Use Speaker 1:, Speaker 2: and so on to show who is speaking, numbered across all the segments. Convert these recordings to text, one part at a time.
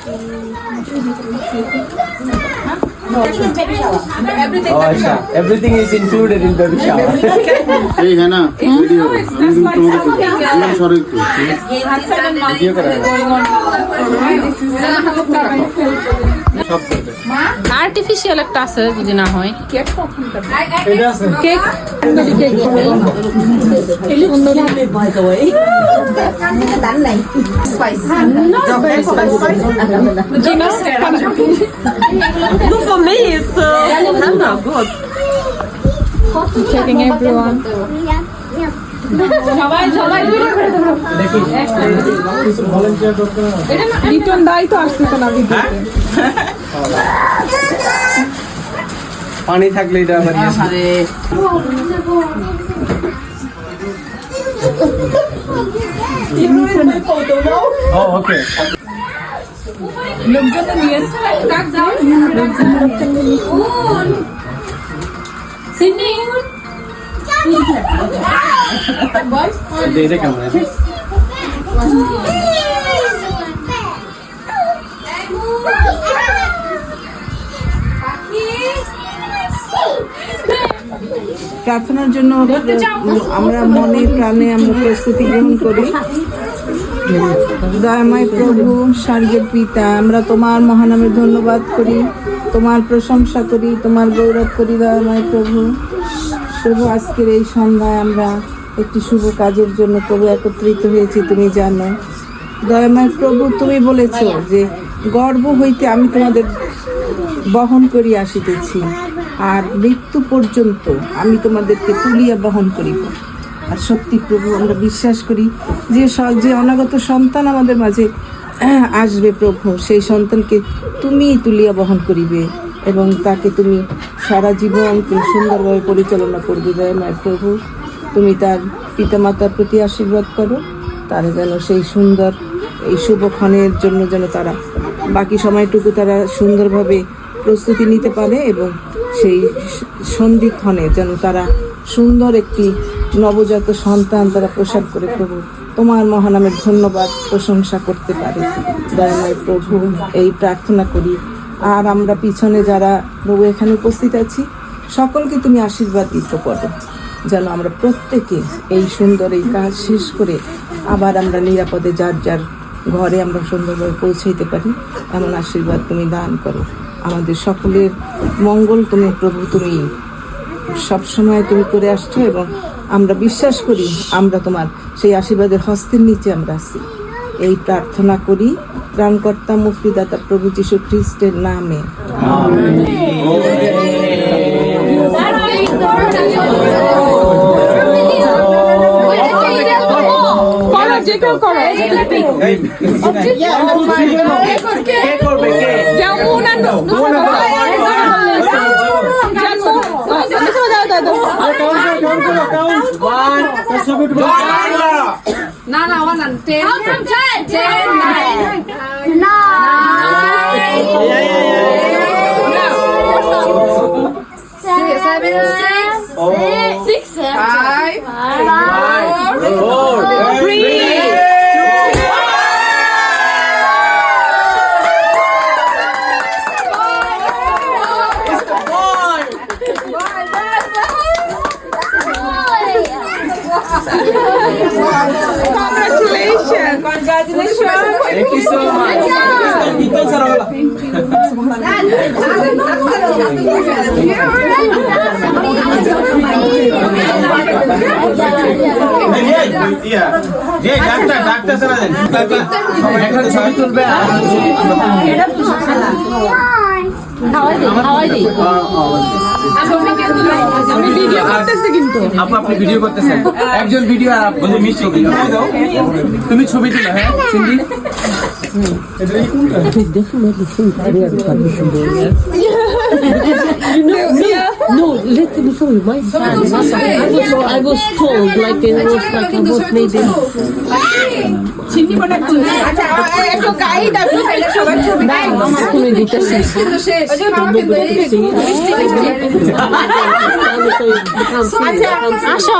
Speaker 1: No. Everything, oh, baby shower. everything is included in baby shower.
Speaker 2: এই হ্যাঁ video আমি সব করবে।
Speaker 3: আর্টিফিশিয়াল একটা আছে যদি না হয়।
Speaker 4: Cake good.
Speaker 3: checking everyone.
Speaker 4: Return দাই তো আসতেছে না ভিডিওতে
Speaker 1: পানি থাকলে এটা আবার ইয়ে ও ওকে। এটা কেমন? আছে
Speaker 4: প্রার্থনার জন্য আমরা মনে প্রাণে আমরা প্রস্তুতি গ্রহণ করি। দয়াময় প্রভু স্বর্গের পিতা আমরা তোমার মহানামে ধন্যবাদ করি তোমার প্রশংসা করি তোমার গৌরব করি দয়াময় প্রভু। শুভ আজকের এই সন্ধ্যায় আমরা একটি শুভ কাজের জন্য প্রভু একত্রিত হয়েছি তুমি জানো। দয়াময় প্রভু তুমি বলেছ যে গর্ব হইতে আমি তোমাদের বহন করিয়া আসিতেছি। আর মৃত্যু পর্যন্ত আমি তোমাদেরকে তুলিয়া বহন করিব। আর সত্যি প্রভু, আমরা বিশ্বাস করি যে যে অনাগত সন্তান আমাদের মাঝে আসবে প্রভু, সেই সন্তানকে তুমি তুলিয়া বহন করিবে এবং তাকে তুমি সারা জীবন সুন্দরভাবে পরিচালনা করবে। দয়াময় প্রভু, তুমি তার পিতামাতার প্রতি আশীর্বাদ করো, তারা যেন সেই সুন্দর, এই শুভক্ষণের জন্য যেন তারা বাকি সময়টুকু তারা সুন্দরভাবে প্রস্তুতি নিতে পারে এবং সেই সন্ধিক্ষণে যেন তারা সুন্দর একটি নবজাত সন্তান তারা প্রসাদ করে প্রভু, তোমার মহানামের ধন্যবাদ, প্রশংসা করতে পারে। দয়াময় প্রভু, এই প্রার্থনা করি। আর আমরা পিছনে যারা প্রভু এখানে উপস্থিত আছি, সকলকে তুমি আশীর্বাদ দিতে করো যেন আমরা প্রত্যেকে এই সুন্দর এই কাজ শেষ করে আবার আমরা নিরাপদে যার যার ঘরে আমরা সুন্দরভাবে পৌঁছাইতে পারি, এমন আশীর্বাদ তুমি দান করো। আমাদের সকলের মঙ্গল তুমি প্রভু তুমি সবসময় তুমি করে আসছো এবং আমরা বিশ্বাস করি আমরা তোমার সেই আশীর্বাদের হস্তের নিচে আমরা আছি। এই প্রার্থনা করি প্রাণকর্তা মুক্তিদাতা প্রভু যীশু খ্রিস্টের নামে।
Speaker 3: করো যে কেউ করো না না ওয়ান আন টেন টেন নাইন
Speaker 5: Six,
Speaker 1: একটা ছবি তুলবে আপনি ভিডিও করতেছেন একজন ভিডিও আর আপনি মিষ্টি তুমি ছবি তুলো হ্যাঁ Sindhi
Speaker 6: No, let me show you my son. I was, I was told like it was like I was made in.
Speaker 3: চিনি বড় আচ্ছা একটু গাইড আপনি সবার ছবি
Speaker 6: আমার তুমি দিতেছি
Speaker 3: কিন্তু শেষ খাওয়া কিন্তু এই
Speaker 6: আসো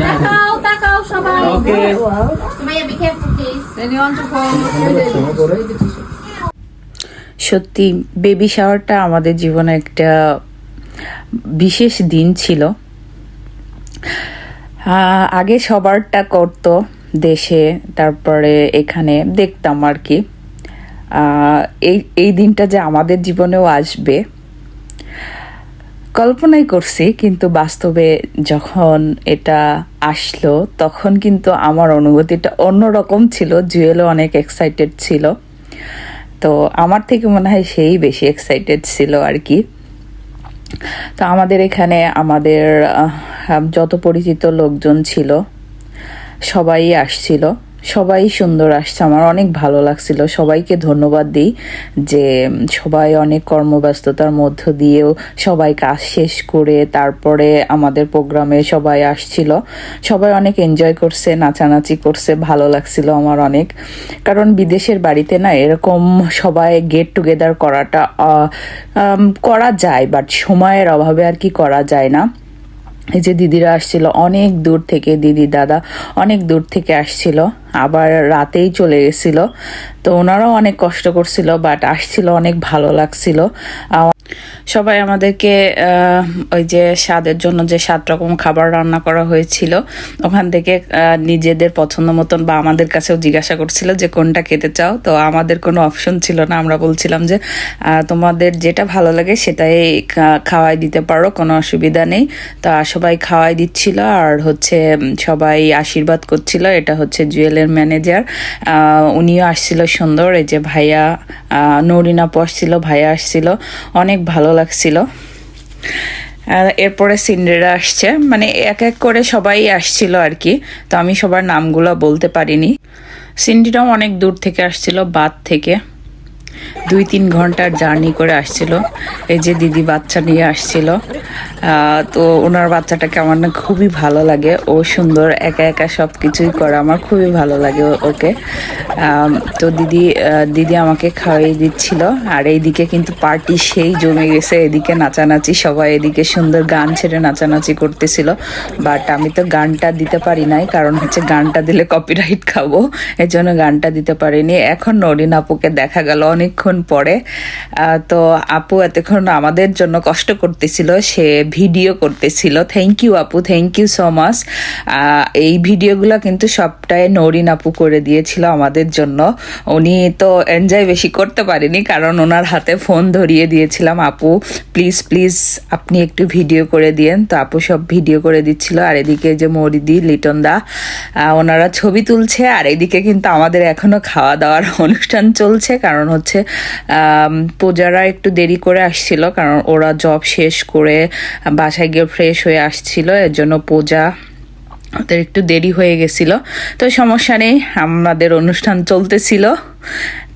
Speaker 5: তাকাও তাকাও সবাই।
Speaker 1: ওকে.
Speaker 7: সত্যি বেবি শাওয়ারটা আমাদের জীবনে একটা বিশেষ দিন ছিল। আগে সবারটা করতো দেশে তারপরে এখানে দেখতাম আর কি। এই এই দিনটা যে আমাদের জীবনেও আসবে কল্পনাই করছি, কিন্তু বাস্তবে যখন এটা আসলো, তখন কিন্তু আমার অনুভূতিটা অন্যরকম ছিল জুয়েলও অনেক এক্সাইটেড ছিল। তো আমার থেকে মনে হয় সেই বেশি এক্সাইটেড ছিল আর কি। তো আমাদের এখানে আমাদের যত পরিচিত লোকজন ছিল, সবাই আসছিল। সবাই সুন্দর আসছে, আমার অনেক ভালো লাগছিল। সবাইকে ধন্যবাদ দিই যে সবাই অনেক কর্মব্যস্ততার মধ্য দিয়েও সবাই কাজ শেষ করে তারপরে আমাদের প্রোগ্রামে সবাই আসছিল। সবাই অনেক এনজয় করছে, নাচানাচি করছে, ভালো লাগছিল আমার অনেক। কারণ বিদেশের বাড়িতে না এরকম সবাই গেট টুগেদার করাটা করা যায় বাট সময়ের অভাবে আর কি করা যায় না। এই যে দিদিরা আসছিল, অনেক দূর থেকে দিদি দাদা অনেক দূর থেকে আসছিল। আবার রাতেই চলে গেছিল। তো ওনারাও অনেক কষ্ট করছিল বাট আসছিল অনেক ভালো লাগছিল। সবাই আমাদেরকে ওই যে স্বাদের জন্য যে সাত রকম খাবার রান্না করা হয়েছিল, ওখান থেকে নিজেদের পছন্দ মতন বা আমাদের কাছেও জিজ্ঞাসা করছিল যে কোনটা খেতে চাও। তো আমাদের কোনো অপশন ছিল না, আমরা বলছিলাম যে তোমাদের যেটা ভালো লাগে সেটাই খাওয়াই দিতে পারো, কোনো অসুবিধা নেই। তা সবাই খাওয়াই দিচ্ছিল, আর হচ্ছে সবাই আশীর্বাদ করছিল, এটা হচ্ছে জুয়েলের ম্যানেজার উনিও আসছিল সুন্দর, এই যে ভাইয়া নরিনা আসছিল, ভাইয়া আসছিল, অনেক ভালো লাগছিল। এরপরে সিন্ডেরা আসছে মানে এক এক করে সবাই আসছিল আর কি, তো আমি সবার নামগুলো বলতে পারিনি। সিন্ডিটাও অনেক দূর থেকে আসছিল বাদ থেকে। দুই তিন ঘণ্টার জার্নি করে আসছিল। এই যে দিদি বাচ্চা নিয়ে আসছিল। তো ওনার বাচ্চাটাকে আমার না খুবই ভালো লাগে। ও সুন্দর, একা একা সব কিছুই করে। আমার খুবই ভালো লাগে ওকে। তো দিদি দিদি আমাকে খাওয়াই দিচ্ছিল। আর এইদিকে কিন্তু পার্টি সেই জমে গেছে। এদিকে নাচানাচি, সবাই এদিকে সুন্দর গান ছেড়ে নাচানাচি করতেছিল। বাট আমি তো গানটা দিতে পারি নাই, কারণ হচ্ছে গানটা দিলে কপিরাইট খাব। এর জন্য গানটা দিতে পারিনি। এখন নরিন আপুকে দেখা গেল। অনেকক্ষণ পরে তো আপু এতক্ষণ আমাদের জন্য কষ্ট করতেছিল, সে ভিডিও করতেছিল। থ্যাংক ইউ আপু থ্যাংক ইউ সো মাচ এই ভিডিওগুলো কিন্তু সবটাই নরিন আপু করে দিয়েছিল আমাদের জন্য। উনি তো এনজয় বেশি করতে পারেনি, কারণ ওনার হাতে ফোন ধরিয়ে দিয়েছিলাম, আপু প্লিজ প্লিজ আপনি একটু ভিডিও করে দিয়েন। তো আপু সব ভিডিও করে দিচ্ছিল, আর এদিকে যে মরিদি, লিটন দা ওনারা ছবি তুলছে, আর এদিকে কিন্তু আমাদের এখনও খাওয়া দাওয়ার অনুষ্ঠান চলছে, কারণ হচ্ছে আম, পূজারা একটু দেরি করে আসছিল কারণ ওরা জব শেষ করে বাসায় গিয়ে ফ্রেশ হয়ে আসছিল এর জন্য পূজা ওদের একটু দেরি হয়ে গেছিল। তো সমস্যা নেই আমাদের অনুষ্ঠান চলতেছিল।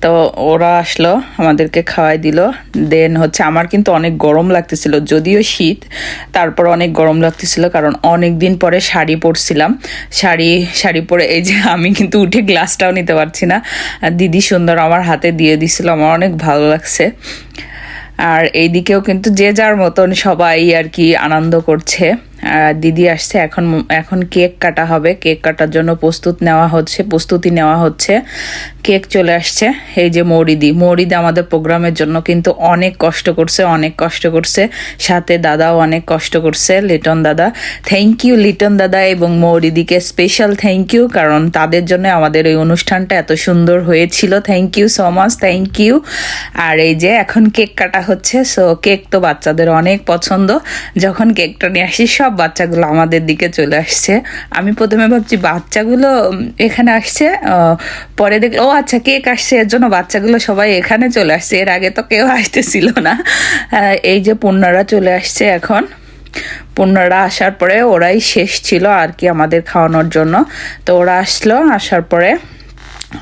Speaker 7: তো ওরা আসলো, আমাদেরকে খাওয়াই দিল। দেন হচ্ছে আমার কিন্তু অনেক গরম লাগতেছিল, যদিও শীত, তারপর অনেক গরম লাগতেছিল কারণ অনেক দিন পরে শাড়ি পরছিলাম। শাড়ি শাড়ি পরে এই যে আমি কিন্তু উঠে গ্লাসটাও নিতে পারছি না। দিদি সুন্দর আমার হাতে দিয়ে দিছিল, আমার অনেক ভালো লাগছে। আর এইদিকেও কিন্তু যে যার মতন সবাই আর কি আনন্দ করছে। দিদি আসছে, এখন এখন কেক কাটা হবে। কেক কাটার জন্য প্রস্তুত নেওয়া হচ্ছে, প্রস্তুতি নেওয়া হচ্ছে। কেক চলে আসছে, এই যে মৌরিদি মৌরিদি আমাদের প্রোগ্রামের জন্য কিন্তু অনেক কষ্ট করছে, অনেক কষ্ট করছে। সাথে দাদাও অনেক কষ্ট করছে, লিটন দাদা। থ্যাংক ইউ লিটন দাদা এবং মৌরিদিকে স্পেশাল থ্যাংক ইউ কারণ তাদের জন্য আমাদের এই অনুষ্ঠানটা এত সুন্দর হয়েছিল। Thank you so much thank you আর এই যে এখন কেক কাটা হচ্ছে সো কেক তো বাচ্চাদের অনেক পছন্দ। যখন কেকটা নিয়ে আসি সব বাচ্চাগুলো আমাদের দিকে চলে আসছে। আমি প্রথমে ভাবছি, বাচ্চাগুলো এখানে আসছে পরে দেখল, ও আচ্ছা কেক আসছে, এর জন্য বাচ্চাগুলো সবাই এখানে চলে আসছে। এর আগে তো কেউ আসতেছিল না। এই যে পণ্যরা চলে আসছে এখন। পূর্ণরা আসার পরে ওরাই শেষ ছিল আর কি আমাদের খাওয়ানোর জন্য। তো ওরা আসলো, আসার পরে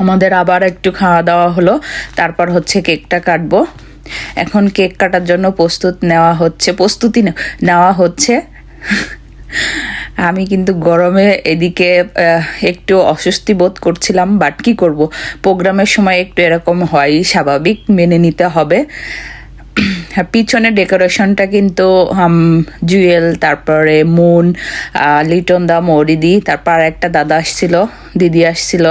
Speaker 7: আমাদের আবার একটু খাওয়া দাওয়া হলো। তারপর হচ্ছে কেকটা কাটবো। এখন কেক কাটার জন্য প্রস্তুত নেওয়া হচ্ছে, প্রস্তুতি নেওয়া হচ্ছে। আমি কিন্তু গরমে এদিকে একটু অস্বস্তি বোধ করছিলাম বাট কি করব? প্রোগ্রামের সময় একটু এরকম হয় স্বাভাবিক, মেনে নিতে হবে। পিছনে ডেকোরেশনটা কিন্তু জুয়েল, তারপরে মুন লিটন দা মৌরিদি তারপর একটা দাদা আসছিল, দিদি আসছিল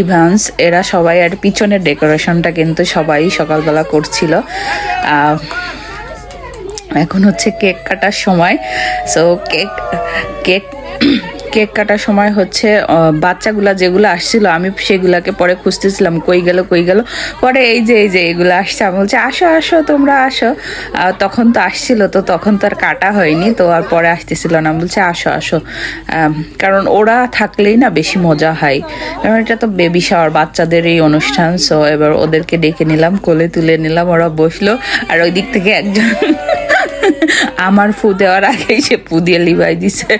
Speaker 7: ইভান্স, এরা সবাই আর পিছনের ডেকোরেশনটা কিন্তু সবাই সকালবেলা করছিল। এখন হচ্ছে কেক কাটার সময়। সো কেক কেক কেক কাটার সময় হচ্ছে বাচ্চাগুলা যেগুলো আসছিল, আমি সেগুলাকে পরে খুঁজতেছিলাম, কই গেল কই গেল। পরে এই যে এই যে, এগুলো আসছে, আমি বলছি, আসো আসো, তোমরা আসো। তখন তো আসছিল, তো তখন তো আর কাটা হয়নি, তো আর পরে আসতেছিল না। বলছে, আসো আসো। কারণ ওরা থাকলেই না বেশি মজা হয়। কারণ এটা তো বেবি শাওয়ার বাচ্চাদের এই অনুষ্ঠান সো এবার ওদেরকে ডেকে নিলাম, কোলে তুলে নিলাম, ওরা বসল, আর ওই দিক থেকে একজন আমার ফু দেওয়ার আগেই সে ফু দিয়ে লিভাই দিছে।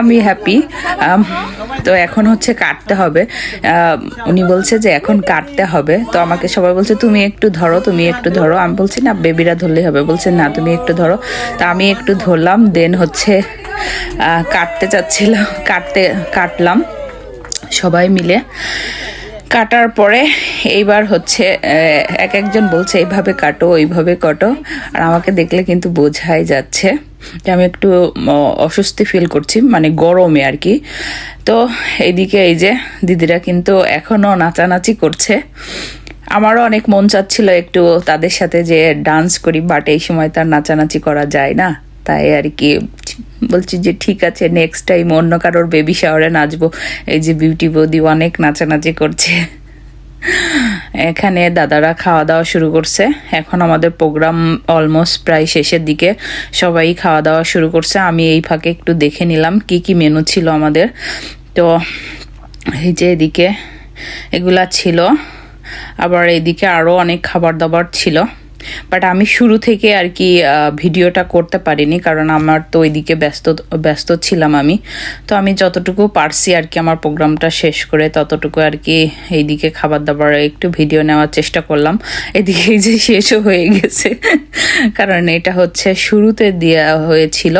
Speaker 7: আমি হ্যাপি তো এখন হচ্ছে কাটতে হবে। উনি বলছে যে এখন কাটতে হবে। তো আমাকে সবাই বলছে, তুমি একটু ধরো, তুমি একটু ধরো। আমি বলছি, না বেবিরা ধরলেই হবে। বলছে, না, তুমি একটু ধরো। তা আমি একটু ধরলাম দেন হচ্ছে কাটতে চাচ্ছিলাম, কাটতে, কাটলাম সবাই মিলে। কাটার পরে এইবার হচ্ছে এক একজন বলছে, এইভাবে কাটো, ওইভাবে কাটো। আর আমাকে দেখলে কিন্তু বোঝাই যাচ্ছে যে আমি একটু অস্বস্তি ফিল করছি মানে গরমে আর কি। তো এইদিকে এই যে দিদিরা কিন্তু এখনও নাচানাচি করছে। আমারও অনেক মন চাচ্ছিল একটু তাদের সাথে যে ডান্স করি, বাট এই সময় তার নাচানাচি করা যায় না। তাই আর কি বলছি যে ঠিক আছে নেক্সট টাইম অন্য কারোর বেবি শাওয়ারে নাচবো। এই যে বিউটি বৌদি অনেক নাচানাচি করছে। এখানে দাদারা খাওয়া দাওয়া শুরু করছে। এখন আমাদের প্রোগ্রাম অলমোস্ট প্রায় শেষের দিকে। সবাই খাওয়া দাওয়া শুরু করছে। আমি এই ফাঁকে একটু দেখে নিলাম কি কি মেনু ছিল আমাদের। তো এই যে এদিকে এগুলা ছিল। আবার এদিকে আরও অনেক খাবার দাবার ছিল। বাট আমি শুরু থেকে আর কি ভিডিওটা করতে পারিনি, কারণ আমার তো ওইদিকে ব্যস্ত ব্যস্ত ছিলাম আমি। তো আমি যতটুকু পারছি আর কি আমার প্রোগ্রামটা শেষ করে ততটুকু আর কি এইদিকে খাবার দাবার একটু ভিডিও নেওয়ার চেষ্টা করলাম। এদিকে যে শেষও হয়ে গেছে, কারণ এটা হচ্ছে শুরুতে দেওয়া হয়েছিল।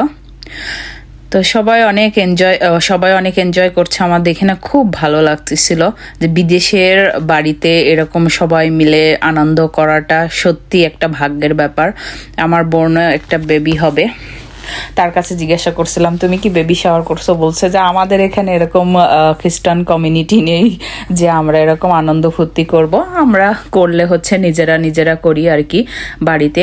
Speaker 7: তো সবাই অনেক এনজয় সবাই অনেক এনজয় করছে। আমার দেখে না খুব ভালো লাগতেছিল যে বিদেশের বাড়িতে এরকম সবাই মিলে আনন্দ করাটা সত্যি একটা ভাগ্যের ব্যাপার। আমার বোন একটা বেবি হবে। তার কাছে জিজ্ঞাসা করছিলাম, তুমি কি বেবি শাওয়ার করছ? বলছে যে, আমাদের এখানে এরকম খ্রিস্টান কমিউনিটি নেই যে আমরা এরকম আনন্দ ফুর্তি করব। আমরা করলে হচ্ছে নিজেরা নিজেরা করি আর কি বাড়িতে।